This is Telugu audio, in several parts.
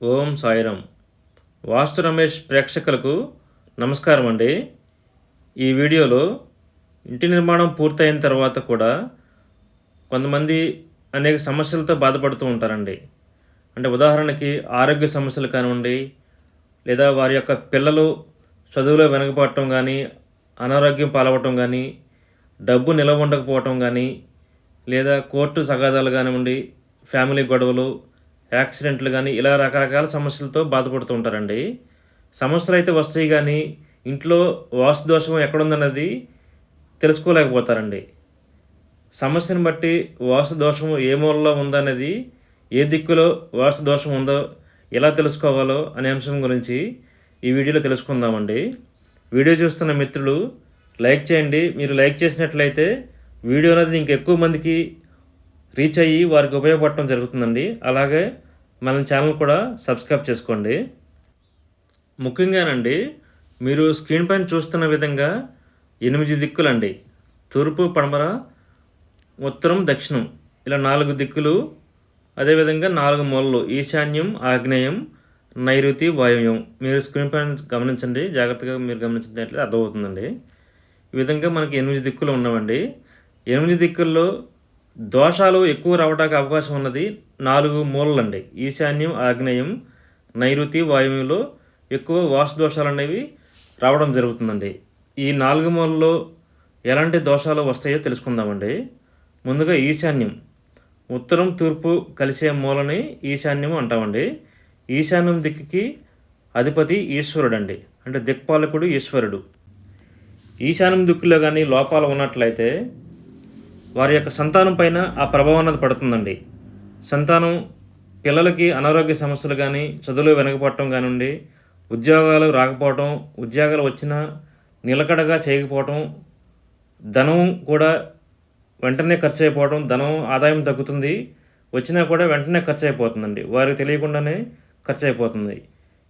ఓం సాయిరామ్. వాస్తు రమేష్ ప్రేక్షకులకు నమస్కారం అండి. ఈ వీడియోలో ఇంటి నిర్మాణం పూర్తయిన తర్వాత కూడా కొంతమంది అనేక సమస్యలతో బాధపడుతూ ఉంటారండి. అంటే ఉదాహరణకి ఆరోగ్య సమస్యలు కానివ్వండి లేదా వారి యొక్క పిల్లలు చదువులో వెనకపడటం కానీ అనారోగ్యం పాలవటం కానీ డబ్బు నిలవ ఉండకపోవటం కానీ లేదా కోర్టు సగాదాలు కానివ్వండి ఫ్యామిలీ గొడవలు యాక్సిడెంట్లు కానీ ఇలా రకరకాల సమస్యలతో బాధపడుతూ ఉంటారండి. సమస్యలు అయితే వస్తాయి కానీ ఇంట్లో వాస్తు దోషం ఎక్కడుందన్నది తెలుసుకోలేకపోతారండి. సమస్యను బట్టి వాస్తు దోషం ఏ మూలలో ఉందనేది ఏ దిక్కులో వాస్తు దోషం ఉందో ఎలా తెలుసుకోవాలో అనే అంశం గురించి ఈ వీడియోలో తెలుసుకుందామండి. వీడియో చూస్తున్న మిత్రులు లైక్ చేయండి. మీరు లైక్ చేసినట్లయితే వీడియో అనేది ఇంకెక్కువ మందికి రీచ్ అయ్యి వారికి ఉపయోగపడటం జరుగుతుందండి. అలాగే మన ఛానల్ కూడా సబ్స్క్రైబ్ చేసుకోండి. ముఖ్యంగానండి మీరు స్క్రీన్ పైన చూస్తున్న విధంగా ఎనిమిది దిక్కులండి. తూర్పు పడమర ఉత్తరం దక్షిణం. ఇలా నాలుగు దిక్కులు అదేవిధంగా నాలుగు మూలలు ఈశాన్యం ఆగ్నేయం నైరుతి వాయువ్యం. మీరు స్క్రీన్ పైన గమనించండి. జాగ్రత్తగా మీరు గమనించినట్లయితే అర్థమవుతుందండి. ఈ విధంగా మనకి ఎనిమిది దిక్కులు ఉన్నామండి ఎనిమిది దిక్కుల్లో దోషాలు ఎక్కువ రావడానికి అవకాశం ఉన్నది. నాలుగు మూలలండి. ఈశాన్యం ఆగ్నేయం నైరుతి వాయువులో ఎక్కువ వాసు దోషాలు అనేవి రావడం జరుగుతుందండి. ఈ నాలుగు మూలలో ఎలాంటి దోషాలు వస్తాయో తెలుసుకుందామండి. ముందుగా ఈశాన్యం. ఉత్తరం తూర్పు కలిసే మూలని ఈశాన్యం అంటామండి. ఈశాన్యం దిక్కుకి అధిపతి ఈశ్వరుడు అండి అంటే దిక్పాలకుడు ఈశ్వరుడు. ఈశాన్యం దిక్కులో కానీ లోపాలు ఉన్నట్లయితే వారి యొక్క సంతానం పైన ఆ ప్రభావం అన్నది పడుతుందండి. సంతానం పిల్లలకి అనారోగ్య సమస్యలు కానీ చదువులు వెనకపోవటం కానివ్వండి ఉద్యోగాలు రాకపోవటం ఉద్యోగాలు వచ్చినా నిలకడగా చేయకపోవటం ధనం కూడా వెంటనే ఖర్చు అయిపోవడం ధనం ఆదాయం తగ్గుతుంది. వచ్చినా కూడా వెంటనే ఖర్చు అయిపోతుందండి వారికి తెలియకుండానే ఖర్చు అయిపోతుంది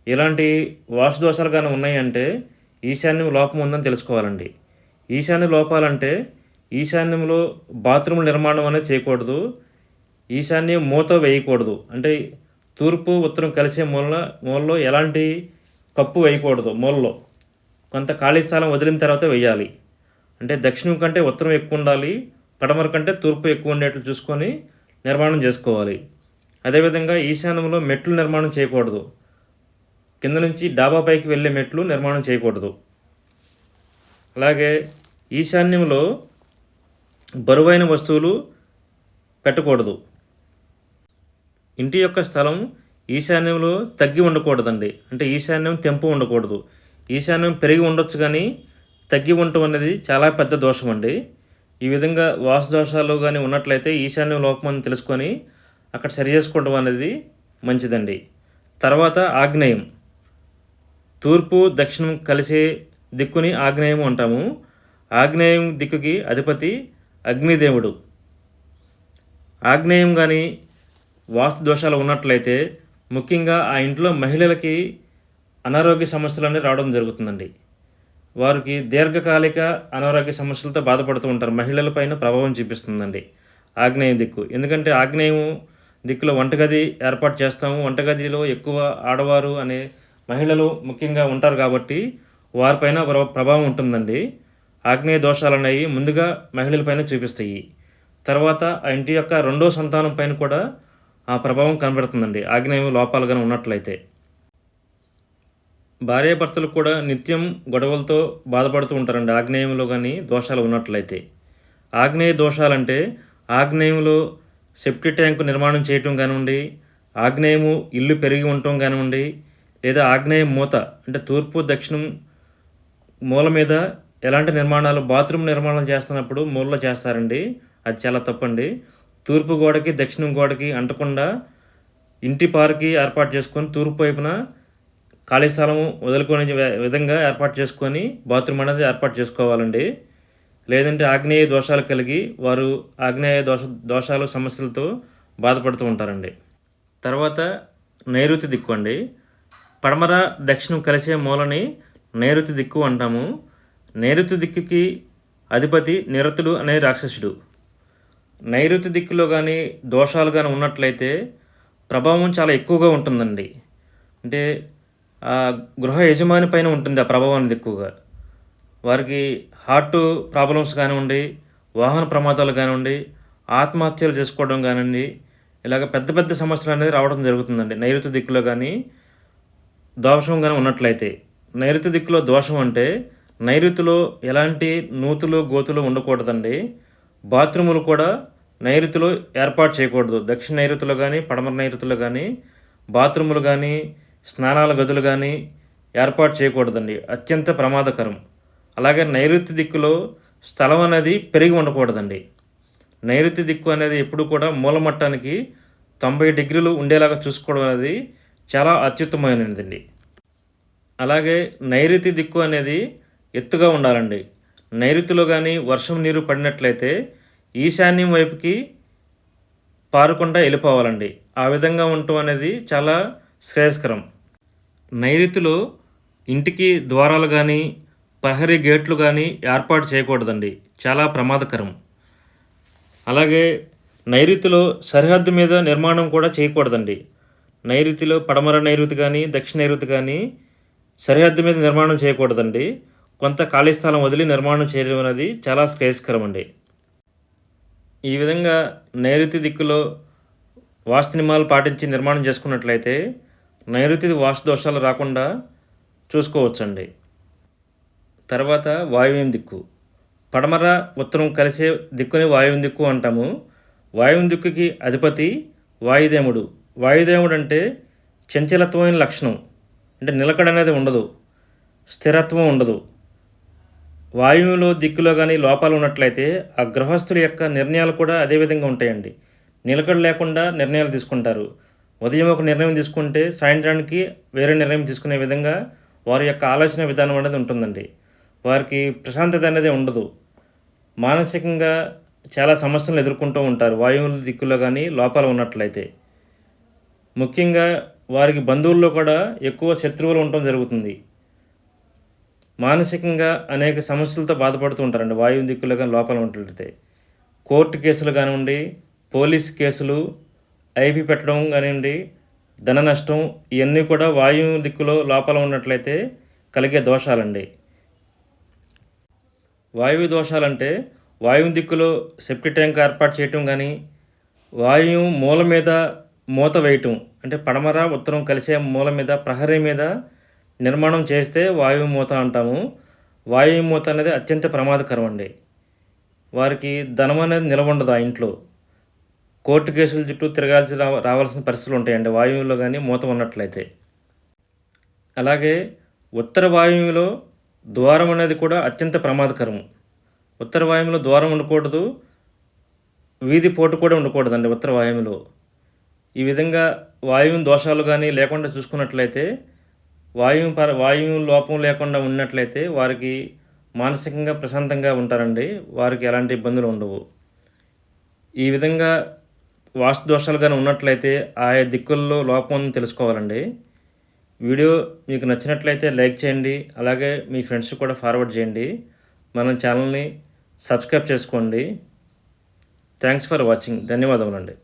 ఇలాంటి వాసు దోషాలు కానీ ఉన్నాయంటే ఈశాన్యం లోపం ఉందని తెలుసుకోవాలండి. ఈశాన్య లోపాలంటే ఈశాన్యంలో బాత్రూమ్ నిర్మాణం అనేది చేయకూడదు. ఈశాన్యం మూత వేయకూడదు. అంటే తూర్పు ఉత్తరం కలిసే మూల మూలలో ఎలాంటి కప్పు వేయకూడదు మూలలో. కొంత ఖాళీ స్థలం వదిలిన తర్వాత వేయాలి. అంటే దక్షిణం కంటే ఉత్తరం ఎక్కువ ఉండాలి. పడమర కంటే తూర్పు ఎక్కువ ఉండేట్లు చూసుకొని నిర్మాణం చేసుకోవాలి. అదేవిధంగా ఈశాన్యంలో మెట్లు నిర్మాణం చేయకూడదు. కింద నుంచి డాబా పైకి వెళ్ళే మెట్లు నిర్మాణం చేయకూడదు. అలాగే ఈశాన్యంలో బరువైన వస్తువులు పెట్టకూడదు. ఇంటి యొక్క స్థలం ఈశాన్యంలో తగ్గి ఉండకూడదండి. అంటే ఈశాన్యం తెంపు ఉండకూడదు. ఈశాన్యం పెరిగి ఉండొచ్చు కానీ తగ్గి ఉండటం అనేది చాలా పెద్ద దోషం అండి ఈ విధంగా వాసు దోషాలు కానీ ఉన్నట్లయితే ఈశాన్యం లోపం తెలుసుకొని అక్కడ సరి చేసుకోవడం అనేది మంచిదండి. తర్వాత ఆగ్నేయం. తూర్పు దక్షిణం కలిసే దిక్కుని ఆగ్నేయం అంటాము. ఆగ్నేయం దిక్కుకి అధిపతి అగ్నిదేవుడు. ఆగ్నేయం కానీ వాస్తు దోషాలు ఉన్నట్లయితే ముఖ్యంగా ఆ ఇంట్లో మహిళలకి అనారోగ్య సమస్యలన్నీ రావడం జరుగుతుందండి. వారికి దీర్ఘకాలిక అనారోగ్య సమస్యలతో బాధపడుతూ ఉంటారు. మహిళలపైన ప్రభావం చూపిస్తుందండి ఆగ్నేయం దిక్కు. ఎందుకంటే ఆగ్నేయం దిక్కులో వంటగది ఏర్పాటు చేస్తాము. వంటగదిలో ఎక్కువ ఆడవారు అనే మహిళలు ముఖ్యంగా ఉంటారు కాబట్టి వారిపైన ప్రభావం ఉంటుందండి. ఆగ్నేయ దోషాలు అనేవి ముందుగా మహిళలపైన చూపిస్తాయి. తర్వాత ఆ ఇంటి యొక్క రెండో సంతానం పైన కూడా ఆ ప్రభావం కనబడుతుందండి. ఆగ్నేయం లోపాలుగా ఉన్నట్లయితే. భార్యాభర్తలు కూడా నిత్యం గొడవలతో బాధపడుతూ ఉంటారండి. ఆగ్నేయంలో కానీ దోషాలు ఉన్నట్లయితే. ఆగ్నేయ దోషాలంటే ఆగ్నేయంలో సెప్టి ట్యాంకు నిర్మాణం చేయటం కానివ్వండి ఆగ్నేయము ఇల్లు పెరిగి ఉండటం కానివ్వండి లేదా ఆగ్నేయ మూత అంటే తూర్పు దక్షిణం మూల మీద ఎలాంటి నిర్మాణాలు బాత్రూమ్ నిర్మాణం చేస్తున్నప్పుడు మూలలో చేస్తారండి? అది చాలా తప్పండి. తూర్పు గోడకి దక్షిణం గోడకి అంటకుండా ఇంటి పార్కి ఏర్పాటు చేసుకొని తూర్పు వైపున ఖాళీ స్థలం వదులుకునే విధంగా ఏర్పాటు చేసుకొని బాత్రూమ్ అనేది ఏర్పాటు చేసుకోవాలండి. లేదంటే ఆగ్నేయ దోషాలు కలిగి వారు ఆగ్నేయ దోష దోషాలు సమస్యలతో బాధపడుతూ ఉంటారండి. తర్వాత నైరుతి దిక్కు అండి. పడమర దక్షిణం కలిసే మూలని నైరుతి దిక్కు అంటాము. నైరుతి దిక్కుకి అధిపతి నిరతుడు అనే రాక్షసుడు. నైరుతి దిక్కులో కానీ దోషాలు కానీ ఉన్నట్లయితే ప్రభావం చాలా ఎక్కువగా ఉంటుందండి. అంటే ఆ గృహ యజమాని పైన ఉంటుంది ఆ ప్రభావం అనేది ఎక్కువగా. వారికి హార్ట్ ప్రాబ్లమ్స్ కానివ్వండి వాహన ప్రమాదాలు కానివ్వండి ఆత్మహత్యలు చేసుకోవడం కానివ్వండి ఇలాగ పెద్ద పెద్ద సమస్యలు అనేది రావడం జరుగుతుందండి. నైరుతి దిక్కులో కానీ దోషం కానీ ఉన్నట్లయితే. నైరుతి దిక్కులో దోషం అంటే నైరుతిలో ఎలాంటి నూతులు గోతులు ఉండకూడదండి. బాత్రూములు కూడా నైరుతిలో ఏర్పాటు చేయకూడదు. దక్షిణ నైరుతిలో కానీ పడమర నైరుతిలో కానీ బాత్రూములు కానీ స్నానాల గదులు కానీ ఏర్పాటు చేయకూడదండి. అత్యంత ప్రమాదకరం. అలాగే నైరుతి దిక్కులో స్థలం అనేది పెరిగి ఉండకూడదండి. నైరుతి దిక్కు అనేది ఎప్పుడు కూడా మూలమట్టానికి తొంభై డిగ్రీలు ఉండేలాగా చూసుకోవడం అనేది చాలా అత్యుత్తమైనదండి అలాగే నైరుతి దిక్కు అనేది ఎత్తుగా ఉండాలండి. నైరుతిలో కానీ వర్షం నీరు పడినట్లయితే ఈశాన్యం వైపుకి పారకుండా వెళ్ళిపోవాలండి. ఆ విధంగా ఉండటం అనేది చాలా శ్రేయస్కరం. నైరుతిలో ఇంటికి ద్వారాలు కానీ ప్రహరీ గేట్లు కానీ ఏర్పాటు చేయకూడదండి. చాలా ప్రమాదకరం. అలాగే నైరుతిలో సరిహద్దు మీద నిర్మాణం కూడా చేయకూడదండి. నైరుతిలో పడమర నైరుతి కానీ దక్షిణ నైరుతి కానీ సరిహద్దు మీద నిర్మాణం చేయకూడదండి. కొంత ఖాళీ స్థలం వదిలి నిర్మాణం చేయడం అనేది చాలా శ్రేయస్కరం అండి. ఈ విధంగా నైరుతి దిక్కులో వాస్తు నియమాలు పాటించి నిర్మాణం చేసుకున్నట్లయితే నైరుతి వాస్తు దోషాలు రాకుండా చూసుకోవచ్చండి. తర్వాత వాయువ్యం దిక్కు. పడమర ఉత్తరం కలిసే దిక్కుని వాయువ్యం దిక్కు అంటాము. వాయువ్యం దిక్కుకి అధిపతి వాయుదేవుడు. వాయుదేవుడు అంటే చంచలత్వమైన లక్షణం. అంటే నిలకడ అనేది ఉండదు. స్థిరత్వం ఉండదు. వాయువులో దిక్కులో కానీ లోపాలు ఉన్నట్లయితే ఆ గృహస్థుల యొక్క నిర్ణయాలు కూడా అదే విధంగా ఉంటాయండి. నిలకడ లేకుండా నిర్ణయాలు తీసుకుంటారు. ఉదయం ఒక నిర్ణయం తీసుకుంటే సాయంత్రానికి వేరే నిర్ణయం తీసుకునే విధంగా వారి యొక్క ఆలోచన విధానం అనేది ఉంటుందండి. వారికి ప్రశాంతత అనేది ఉండదు. మానసికంగా చాలా సమస్యలు ఎదుర్కొంటూ ఉంటారు. వాయువుల దిక్కులో కానీ లోపాలు ఉన్నట్లయితే. ముఖ్యంగా వారికి బంధువుల్లో కూడా ఎక్కువ శత్రువులు ఉండటం జరుగుతుంది. మానసికంగా అనేక సమస్యలతో బాధపడుతూ ఉంటారండి. వాయువు దిక్కులో కానీ లోపల ఉన్నట్లయితే కోర్టు కేసులు కానివ్వండి పోలీస్ కేసులు ఐపీ పెట్టడం కానివ్వండి ధన నష్టం ఇవన్నీ కూడా వాయువు దిక్కులో లోపల ఉన్నట్లయితే కలిగే దోషాలండి. వాయువు దోషాలంటే వాయువు దిక్కులో సెప్టి ట్యాంక్ ఏర్పాటు చేయటం కానీ వాయువు మూల మీద మూత వేయటం అంటే పడమర ఉత్తరం కలిసే మూల మీద ప్రహరీ మీద నిర్మాణం చేస్తే వాయువు మూత అంటాము. వాయువు మూత అనేది అత్యంత ప్రమాదకరం అండి. వారికి ధనం అనేది నిలవ ఉండదు ఆ ఇంట్లో. కోర్టు కేసుల చుట్టూ తిరగాల్సి రావాల్సిన పరిస్థితులు ఉంటాయండి వాయువులో కానీ మూత ఉన్నట్లయితే. అలాగే ఉత్తర వాయువులో ద్వారం అనేది కూడా అత్యంత ప్రమాదకరం. ఉత్తర వాయువులో ద్వారం ఉండకూడదు. వీధి పోటు కూడా ఉండకూడదండి ఉత్తర వాయువులో. ఈ విధంగా వాయువు దోషాలు కానీ లేకుండా చూసుకున్నట్లయితే వాయువు పర వాయువు లోపం లేకుండా ఉన్నట్లయితే వారికి మానసికంగా ప్రశాంతంగా ఉంటారండి. వారికి ఎలాంటి ఇబ్బందులు ఉండవు. ఈ విధంగా వాస్తు దోషాలు కానీ ఉన్నట్లయితే ఆయా దిక్కుల్లో లోపం తెలుసుకోవాలండి. వీడియో మీకు నచ్చినట్లయితే లైక్ చేయండి. అలాగే మీ ఫ్రెండ్స్ కూడా ఫార్వర్డ్ చేయండి. మన ఛానల్ని సబ్స్క్రైబ్ చేసుకోండి. Thanks for watching. ధన్యవాదములండి.